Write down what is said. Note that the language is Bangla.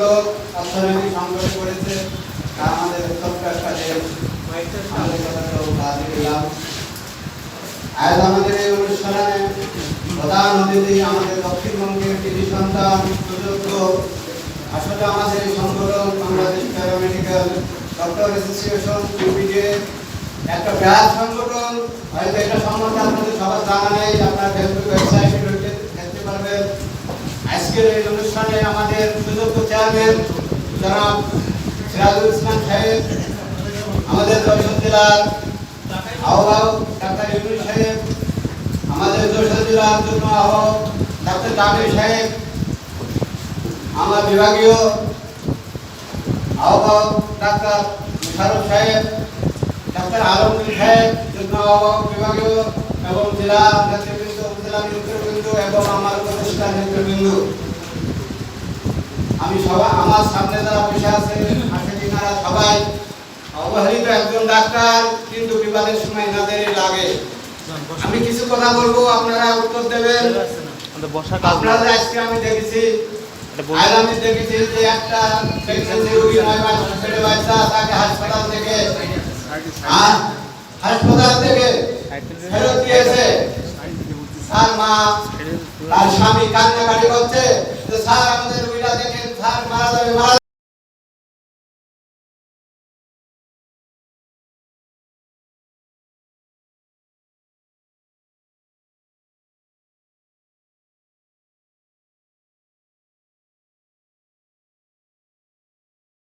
লোক অর্থনৈতিক সংকটে তা আমাদের দিলাম আজ আমাদের এই অনুষ্ঠানে প্রধান অতিথি আমাদের দক্ষিণবঙ্গের কৃষি সন্তান, সুযোগ্য আসলে আমাদের এই সংগঠন বাংলাদেশ প্যারামেডিক্যাল ডক্টর অ্যাসোসিয়েশন ইউপিডে একটা ব্যাস সংগঠন, হয়তো এটা সম্বন্ধে আপনাদের সবার জানা নেই, আপনার ফেসবুক ওয়েবসাইটে দেখতে পারবেন। আজকের এই অনুষ্ঠানে আমাদের সুযোগ্য চেয়ারম্যান জনাব সিরাজুল ইসলাম সাহেব, আমাদের যশোর জেলার আহ্বায়ক ডাক্তার ইউনুস সাহেব, আমাদের যশোর জেলার যুগ্ম আহ্বায়ক ডাক্তার জামির সাহেব, আমার বিভাগীয় আহ্বায়ক ডাক্তার মুশারফ সাহেব, ডাক্তার আলমগীর সাহেব, যুগ্ম আহ্বায়ক বিভাগীয় এবং জেলা নেতৃবৃন্দ, উপজেলা নেতৃবৃন্দ এবং আমার উপদেষ্টা নেতৃবৃন্দ। আমি সবাই আমার সামনে যারা বসে আছে আসে কিনারা সবাই, অবহেলিত একজন ডাক্তার, কিন্তু বিবাদের সময় এনাদেরই লাগে। আমি কিছু কথা বলব, আপনারা উত্তর দেবেন। আপনাদের আজকে আমি দেখেছি আমি দেখেছি যে একটা প্রেগনেন্সি রোগী নয় মাস ছেলে বাচ্চা তাকে হাসপাতাল থেকে। হাসপাতাল থেকে ফেরত দিয়েছে। তার মা, তার স্বামী কান্নাকাটি করছে। যে স্যার, আমাদের দেখেন স্যার মারা যাবে মারা